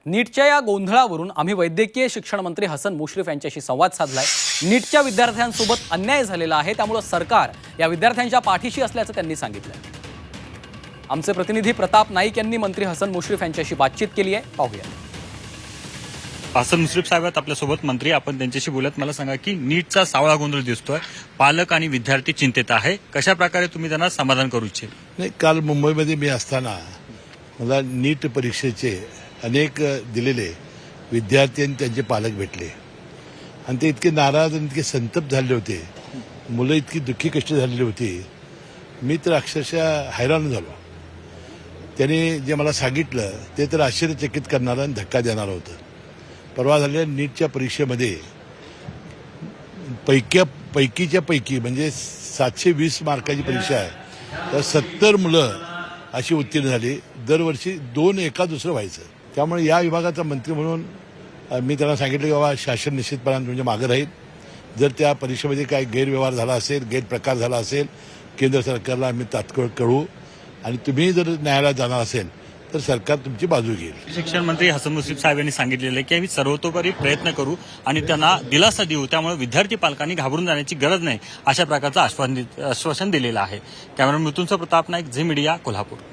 आहेत नीटच्या या गोंधळावरून आम्ही वैद्यकीय शिक्षण मंत्री हसन मुश्रीफ यांच्याशी संवाद साधलाय. नीटच्या विद्यार्थ्यांसोबत अन्याय झालेला आहे त्यामुळे सरकार या विद्यार्थ्यांच्या पाठीशी असल्याचं त्यांनी सांगितलंय. आमचे प्रतिनिधी प्रताप नाईक यांनी मंत्री हसन मुश्रीफ यांच्याशी बातचीत केली आहे. पाहूया. हसन मुश्रीफ साहेब आहेत आपल्यासोबत. मंत्री आपण त्यांच्याशी बोलत मला सांगा की नीटचा सावळा गोंधळ दिसतोय. पालक आणि विद्यार्थी चिंतेत आहे. कशा प्रकारे तुम्ही त्यांना समाधान करू इच्छित? नाही काल मुंबईमध्ये मी असताना मला नीट परीक्षेचे अनेक दिलेले. विद्यार्थी आणि त्यांचे पालक भेटले. आणि ते इतके नाराज आणि इतके संतप्त झाले होते. मुलं इतकी दुःखी कष्ट झालेली होती. मी तर अक्षरशः हैराण झालो. त्यांनी जे मला सांगितलं ते तर आश्चर्यचकित करणारं आणि धक्का देणारं होतं. परवा झालेल्या नीटच्या परीक्षेमध्ये पैक्या पैकीच्या पैकी म्हणजे सातशे वीस मार्काची परीक्षा आहे. तर सत्तर मुलं अशी उत्तीर्ण झाली. दरवर्षी दोन एका दुसरं व्हायचं. त्यामुळे या विभागाचा मंत्री म्हणून मी त्यांना सांगितलं की बाबा शासन निश्चितपणाने तुमच्या मागे राहील. जर त्या परीक्षेमध्ये काही गैरव्यवहार झाला असेल गैरप्रकार झाला असेल केंद्र सरकारला आम्ही तात्काळ कळू. आणि तुम्ही जर न्यायालयात जाणार असेल तर सरकार तुमची बाजू घेईल. शिक्षण मंत्री हसन मुश्रीफ साहेब यांनी सांगितलेलं आहे की आम्ही सर्वतोपरी प्रयत्न करू आणि त्यांना दिलासा देऊ. त्यामुळे विद्यार्थी पालकांनी घाबरून जाण्याची गरज नाही अशा प्रकारचं आश्वासन आश्वासन दिलेलं आहे. कॅमेरा मृत्यूंचा प्रताप नाईक झी मीडिया कोल्हापूर.